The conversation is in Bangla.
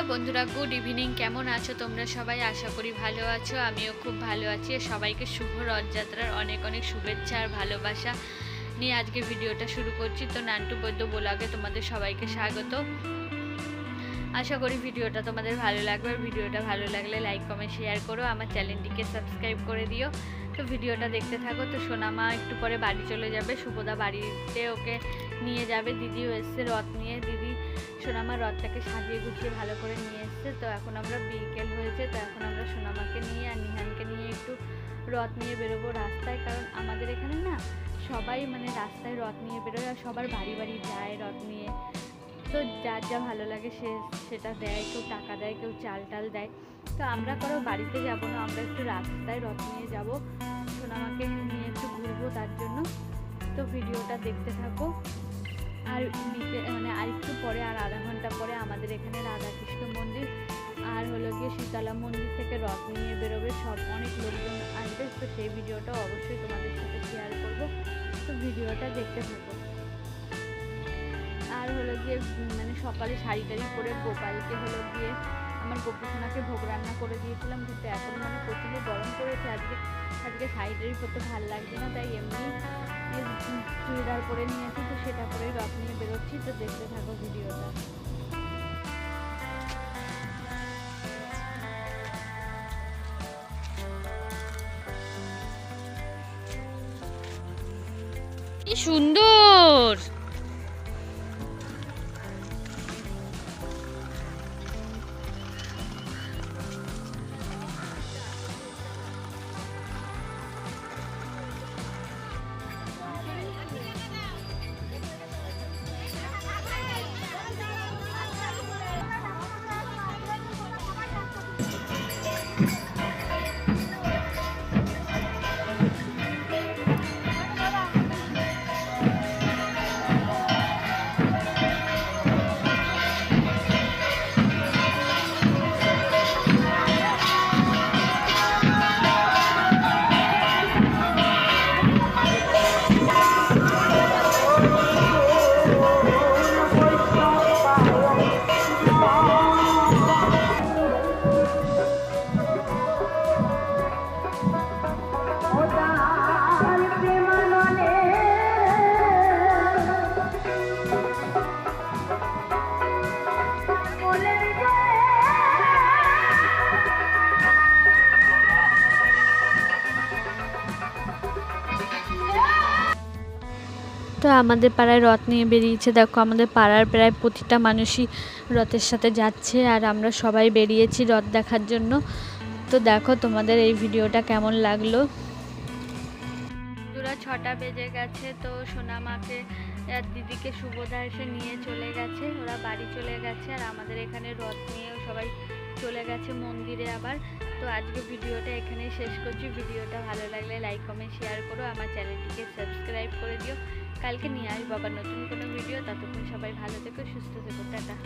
বন্ধুরা, গুড ইভিনিং। কেমন আছো তোমরা সবাই? আশা করি ভালো আছো, আমিও খুব ভালো আছি। সবাইকে শুভ রথযাত্রার অনেক অনেক শুভেচ্ছা আর ভালোবাসা নিয়ে আজকে ভিডিওটা শুরু করছি। তো নান্টু বৈদ্য ব্লগে তোমাদের সবাইকে স্বাগত। আশা করি ভিডিওটা তোমাদের ভালো লাগবে। আর ভিডিওটা ভালো লাগলে লাইক কমেন্ট শেয়ার করো। আমার চ্যানেলটিকে সাবস্ক্রাইব করে দিও। তো ভিডিওটা দেখতে থাকো। তো সোনামা একটু পরে বাড়ি চলে যাবে। শুভদা বাড়িতে ওকে নিয়ে যাবে। দিদিও এসছে রথ নিয়ে। সোনামা রথটাকে সাজিয়ে গুছিয়ে ভালো করে নিয়ে এসছে। তো এখন আমরা বিকেল হয়েছে, তো এখন আমরা সোনামাকে নিয়ে আর নিহানকে নিয়ে একটু রথ নিয়ে বেরোবো রাস্তায়। কারণ আমাদের এখানে না সবাই মানে রাস্তায় রথ নিয়ে বেরোয় আর সবার বাড়ি বাড়ি যায় রথ নিয়ে। তো যার যা ভালো লাগে সে সেটা দেয়, কেউ টাকা দেয়, কেউ চাল টাল দেয়। তো আমরা কারও বাড়িতে যাব না, আমরা একটু রাস্তায় রথ নিয়ে যাব। সোনামাকে নিয়ে একটু ঘুরবো তার জন্য। তো ভিডিওটা দেখতে থাকো। আর মানে আর একটু পরে, আর আধা ঘণ্টা পরে আমাদের এখানে রাধাকৃষ্ণ মন্দির। আর হলো গিয়ে শীতলা মন্দির থেকে রথ নিয়ে বেরোবে সব অনেক লোকজন আসবে। তো সেই ভিডিওটা অবশ্যই তোমাদের সাথে শেয়ার করব। তো ভিডিওটা দেখতে থাকো। আর হলো গিয়ে মানে সকালে শাড়ি টাড়ি পরে গোপালকে হলো গিয়ে, আমার গোপুসোনাকে ভোগ রান্না করে দিয়েছিলাম। কিন্তু এখন মানে প্রচণ্ড গরম পড়েছে। আজকে আজকে সাইডের পরতে ভালো লাগছে না, তাই এমনি চুড়িদার পরে নিয়েছি, তো সেটা পরে রথ নিয়ে বেরোচ্ছি, তো দেখতে থাকো ভিডিওটা। সুন্দর! Mm-hmm. তো আমাদের পাড়ায় রথ নিয়ে বেরিয়েছে। দেখো আমাদের পাড়ার প্রায় প্রতিটা মানুষই রথের সাথে যাচ্ছে আর আমরা সবাই বেরিয়েছি রথ দেখার জন্য। তো দেখো তোমাদের এই ভিডিওটা কেমন লাগল। দুরা ছটা বেজে গেছে তো সোনামাকে আর দিদিকে শুভদা এসে নিয়ে চলে গেছে। ওরা বাড়ি চলে গেছে আর আমাদের এখানে রথ নিয়েও সবাই চলে গেছে মন্দিরে আবার। তো আজকে ভিডিওটা এখানে শেষ করছি। ভিডিওটা ভালো লাগলে লাইক কমেন্ট শেয়ার করো। আমার চ্যানেলটিকে সাবস্ক্রাইব করে দিও। কালকে নিয়ে আসব আবার নতুন কোনো ভিডিও ততক্ষণ সবাই ভালো থেকো, সুস্থ থেকো, টাটা।